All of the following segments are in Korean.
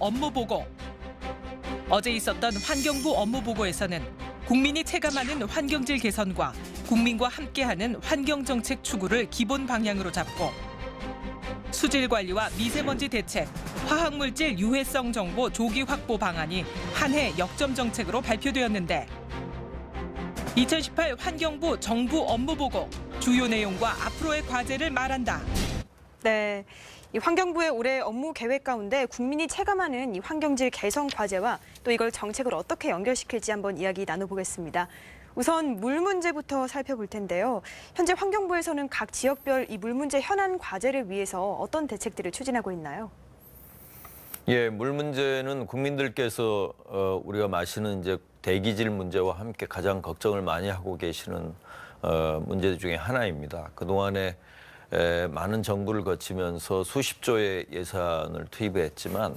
업무 보고. 어제 있었던 환경부 업무 보고에서는 국민이 체감하는 환경질 개선과 국민과 함께하는 환경 정책 추구를 기본 방향으로 잡고 수질 관리와 미세먼지 대책, 화학물질 유해성 정보 조기 확보 방안이 한 해 역점 정책으로 발표되었는데 2018 환경부 정부 업무 보고 주요 내용과 앞으로의 과제를 말한다. 네. 이 환경부의 올해 업무 계획 가운데 국민이 체감하는 이 환경질 개선 과제와 또 이걸 정책으로 어떻게 연결시킬지 한번 이야기 나눠보겠습니다. 우선 물 문제부터 살펴볼 텐데요. 현재 환경부에서는 각 지역별 이 물 문제 현안 과제를 위해서 어떤 대책들을 추진하고 있나요? 예, 물 문제는 국민들께서 어, 우리가 마시는 이제 대기질 문제와 함께 가장 걱정을 많이 하고 계시는 어, 문제 중에 하나입니다. 그 동안에 에, 많은 정부를 거치면서 수십조의 예산을 투입했지만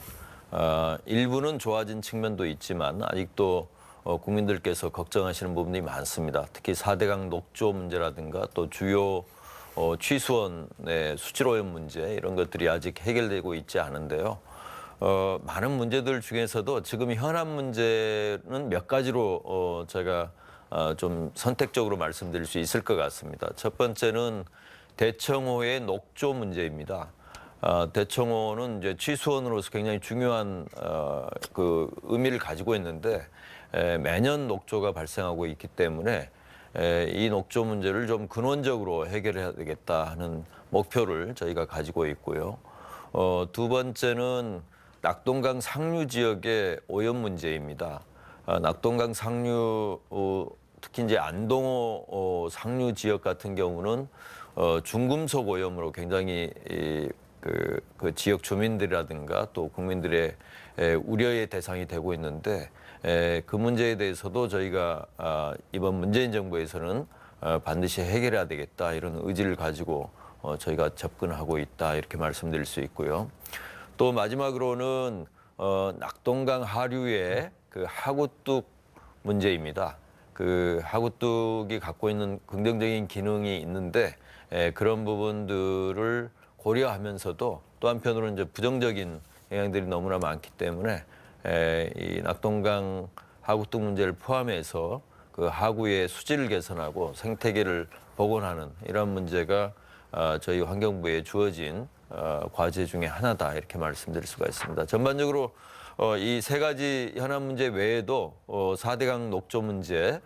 어, 일부는 좋아진 측면도 있지만 아직도 어, 국민들께서 걱정하시는 부분이 많습니다. 특히 4대강 녹조 문제라든가 또 주요 어, 취수원의 수질 오염 문제 이런 것들이 아직 해결되고 있지 않은데요. 어, 많은 문제들 중에서도 지금 현안 문제는 몇 가지로 어, 제가 어, 좀 선택적으로 말씀드릴 수 있을 것 같습니다. 첫 번째는 대청호의 녹조 문제입니다. 어, 대청호는 이제 취수원으로서 굉장히 중요한 어, 그 의미를 가지고 있는데 에, 매년 녹조가 발생하고 있기 때문에 에, 이 녹조 문제를 좀 근원적으로 해결해야 되겠다 하는 목표를 저희가 가지고 있고요. 어, 두 번째는 낙동강 상류 지역의 오염 문제입니다. 어, 낙동강 상류 어, 특히 이제 안동호 어, 상류 지역 같은 경우는 어, 중금속 오염으로 굉장히 이, 그, 그 지역 주민들이라든가 또 국민들의 에, 우려의 대상이 되고 있는데 에, 그 문제에 대해서도 저희가 아, 이번 문재인 정부에서는 어, 반드시 해결해야 되겠다 이런 의지를 가지고 어, 저희가 접근하고 있다 이렇게 말씀드릴 수 있고요. 또 마지막으로는 어, 낙동강 하류의 그 하구뚝 문제입니다. 그 하구뚝이 갖고 있는 긍정적인 기능이 있는데 에, 그런 부분들을 고려하면서도 또 한편으로는 이제 부정적인 영향들이 너무나 많기 때문에 에, 이 낙동강 하구뚝 문제를 포함해서 그 하구의 수질을 개선하고 생태계를 복원하는 이런 문제가 어, 저희 환경부에 주어진 어, 과제 중에 하나다 이렇게 말씀드릴 수가 있습니다. 전반적으로 어, 이 세 가지 현안 문제 외에도 어, 4대강 녹조 문제를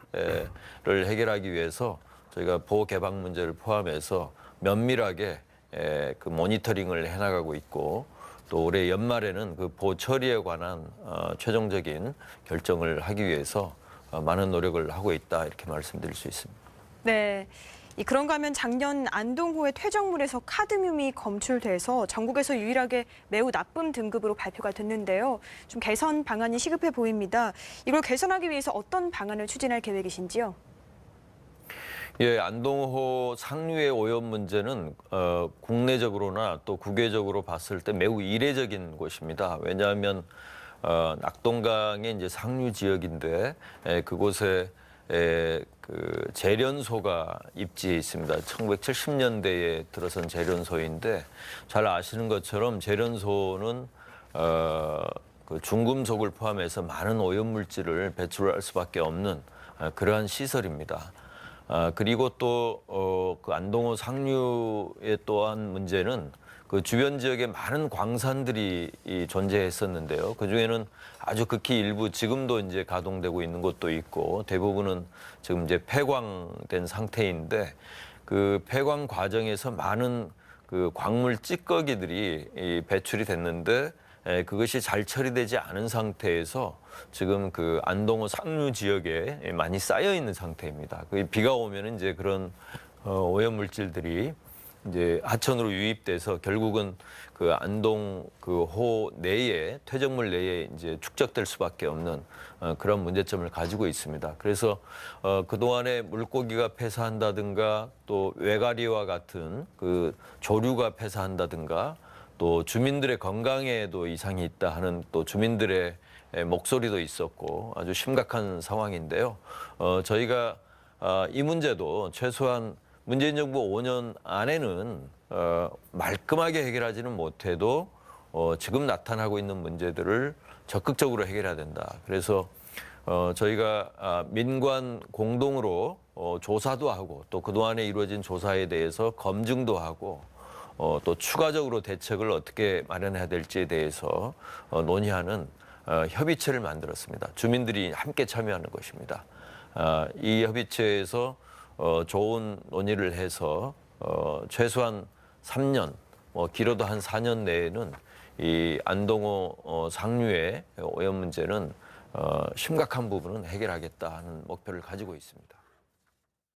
해결하기 위해서 저희가 보호 개방 문제를 포함해서 면밀하게 에, 그 모니터링을 해나가고 있고 또 올해 연말에는 그 보호 처리에 관한 어, 최종적인 결정을 하기 위해서 어, 많은 노력을 하고 있다 이렇게 말씀드릴 수 있습니다. 네. 이 그런가 하면 작년 안동호의 퇴적물에서 카드뮴이 검출돼서 전국에서 유일하게 매우 나쁨 등급으로 발표가 됐는데요. 좀 개선 방안이 시급해 보입니다. 이걸 개선하기 위해서 어떤 방안을 추진할 계획이신지요? 예, 안동호 상류의 오염 문제는 어, 국내적으로나 또 국외적으로 봤을 때 매우 이례적인 곳입니다. 왜냐하면 어, 낙동강의 이제 상류 지역인데 에, 그곳에 에, 그 재련소가 입지해 있습니다. 1970년대에 들어선 재련소인데 잘 아시는 것처럼 재련소는 어, 그 중금속을 포함해서 많은 오염 물질을 배출할 수밖에 없는 어, 그러한 시설입니다. 아, 그리고 또, 어, 그 안동호 상류의 또한 문제는 그 주변 지역에 많은 광산들이 이 존재했었는데요. 그 중에는 아주 극히 일부 지금도 이제 가동되고 있는 곳도 있고 대부분은 지금 이제 폐광된 상태인데 그 폐광 과정에서 많은 그 광물 찌꺼기들이 이 배출이 됐는데 에, 그것이 잘 처리되지 않은 상태에서 지금 그 안동호 상류 지역에 많이 쌓여 있는 상태입니다. 그 비가 오면은 이제 그런 어, 오염 물질들이 이제 하천으로 유입돼서 결국은 그 안동 그 호 내에 퇴적물 내에 이제 축적될 수밖에 없는 어, 그런 문제점을 가지고 있습니다. 그래서 어, 그 동안에 물고기가 폐사한다든가 또 외가리와 같은 그 조류가 폐사한다든가 또 주민들의 건강에도 이상이 있다 하는 또 주민들의 에, 목소리도 있었고 아주 심각한 상황인데요. 어, 저희가 아, 이 문제도 최소한 문재인 정부 5년 안에는 어, 말끔하게 해결하지는 못해도 어, 지금 나타나고 있는 문제들을 적극적으로 해결해야 된다. 그래서 어, 저희가 아, 민관 공동으로 어, 조사도 하고 또 그동안에 이루어진 조사에 대해서 검증도 하고 어, 또 추가적으로 대책을 어떻게 마련해야 될지에 대해서 어, 논의하는 어, 협의체를 만들었습니다. 주민들이 함께 참여하는 것입니다. 아, 이 협의체에서 어, 좋은 논의를 해서 어, 최소한 3년, 뭐 길어도 한 4년 내에는 이 안동호 어, 상류의 오염 문제는 어, 심각한 부분은 해결하겠다 하는 목표를 가지고 있습니다.